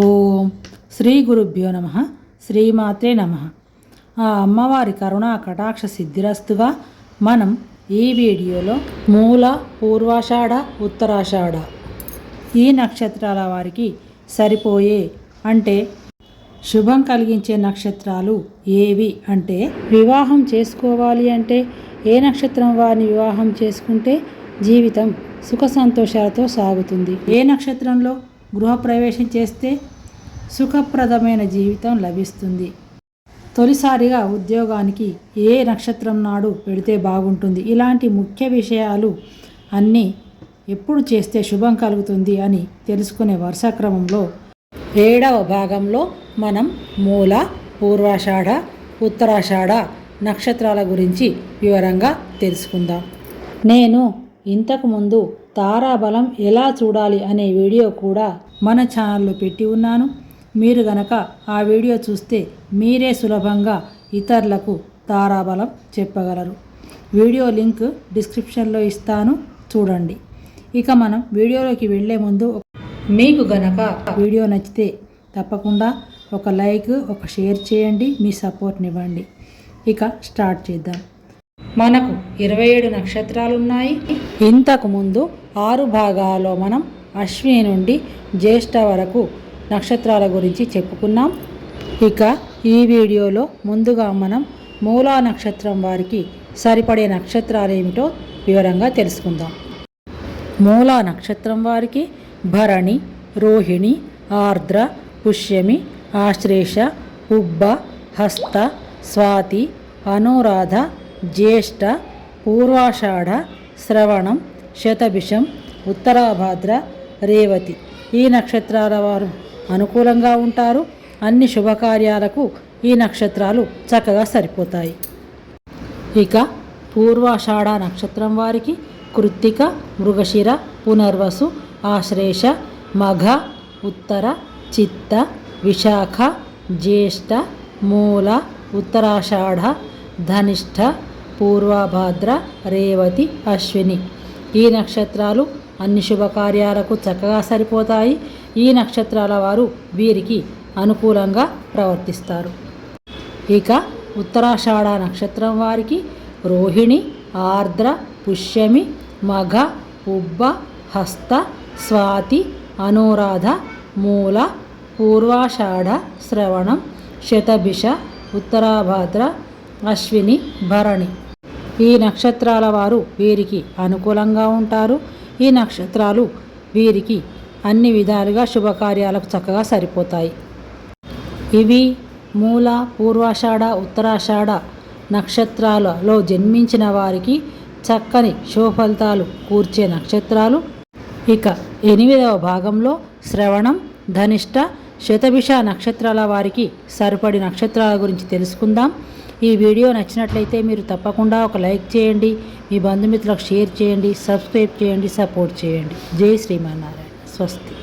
ఓం శ్రీ గురుభ్యో నమ శ్రీమాత్రే నమ. ఆ అమ్మవారి కరుణా కటాక్ష సిద్ధిరస్తుగా మనం ఈ వీడియోలో మూల పూర్వాషాఢ ఉత్తరాషాఢ ఈ నక్షత్రాల వారికి సరిపోయే అంటే శుభం కలిగించే నక్షత్రాలు ఏవి అంటే వివాహం చేసుకోవాలి అంటే ఏ నక్షత్రం వారిని వివాహం చేసుకుంటే జీవితం సుఖ సంతోషాలతో సాగుతుంది. ఏ నక్షత్రంలో గృహప్రవేశం చేస్తే సుఖప్రదమైన జీవితం లభిస్తుంది. తొలిసారిగా ఉద్యోగానికి ఏ నక్షత్రం నాడు పెడితే బాగుంటుంది? ఇలాంటి ముఖ్య విషయాలు అన్నీ ఎప్పుడు చేస్తే శుభం కలుగుతుంది అని తెలుసుకునే వరుస క్రమంలో ఏడవ భాగంలో మనం మూల పూర్వాషాఢ ఉత్తరాషాఢ నక్షత్రాల గురించి వివరంగా తెలుసుకుందాం. నేను ఇంతకుముందు తారాబలం ఎలా చూడాలి అనే వీడియో కూడా మన ఛానల్లో పెట్టి ఉన్నాను. మీరు గనక ఆ వీడియో చూస్తే మీరే సులభంగా ఇతరులకు తారాబలం చెప్పగలరు. వీడియో లింక్ డిస్క్రిప్షన్లో ఇస్తాను. చూడండి. ఇక మనం వీడియోలోకి వెళ్ళే ముందు మీకు గనక వీడియో నచ్చితే తప్పకుండా ఒక లైక్ ఒక షేర్ చేయండి. మీ సపోర్ట్నివ్వండి ఇక స్టార్ట్ చేద్దాం. మనకు ఇరవై ఏడు నక్షత్రాలు ఉన్నాయి ఇంతకు ముందు ఆరు భాగాల్లో మనం అశ్విని నుండి జ్యేష్ఠ వరకు నక్షత్రాల గురించి చెప్పుకున్నాం. ఇక ఈ వీడియోలో ముందుగా మనం మూలా నక్షత్రం వారికి సరిపడే నక్షత్రాలు ఏమిటో వివరంగా తెలుసుకుందాం. మూలా నక్షత్రం వారికి భరణి రోహిణి ఆర్ద్ర పుష్యమి ఆశ్లేష ఉబ్బ హస్త స్వాతి అనురాధ జ్యేష్ఠ పూర్వాషాఢ శ్రవణం శతభిషం ఉత్తరాభాద్ర రేవతి ఈ నక్షత్రాల వారు అనుకూలంగా ఉంటారు. అన్ని శుభకార్యాలకు ఈ నక్షత్రాలు చక్కగా సరిపోతాయి. ఇక పూర్వాషాఢ నక్షత్రం వారికి కృత్తిక మృగశిర పునర్వసు ఆశ్లేష మఘ ఉత్తర చిత్త విశాఖ జ్యేష్ఠ మూల ఉత్తరాషాఢ ధనిష్ఠ పూర్వభాద్ర రేవతి అశ్విని. ఈ నక్షత్రాలు అన్ని శుభకార్యాలకు చక్కగా సరిపోతాయి. ఈ నక్షత్రాల వారు వీరికి అనుకూలంగా ప్రవర్తిస్తారు. ఇక ఉత్తరాషాఢ నక్షత్రం వారికి రోహిణి ఆర్ద్ర పుష్యమి మఘ ఉబ్బ హస్త స్వాతి అనురాధ మూల పూర్వాషాఢ శ్రవణం శతభిష ఉత్తరాభాద్ర అశ్విని భరణి. ఈ నక్షత్రాల వారు వీరికి అనుకూలంగా ఉంటారు. ఈ నక్షత్రాలు వీరికి అన్ని విధాలుగా శుభకార్యాలకు చక్కగా సరిపోతాయి. ఇవి మూల పూర్వాషాఢ ఉత్తరాషాఢ నక్షత్రాలలో జన్మించిన వారికి చక్కని శుభఫలితాలు కూర్చే నక్షత్రాలు. ఇక ఎనిమిదవ భాగంలో శ్రవణం ధనిష్ట శతభిష నక్షత్రాల వారికి సరిపడి నక్షత్రాల గురించి తెలుసుకుందాం. ఈ వీడియో నచ్చినట్లయితే మీరు తప్పకుండా ఒక లైక్ చేయండి మీ బంధుమిత్రులకు షేర్ చేయండి సబ్స్క్రైబ్ చేయండి సపోర్ట్ చేయండి. జై శ్రీమన్నారాయణ. స్వస్తి.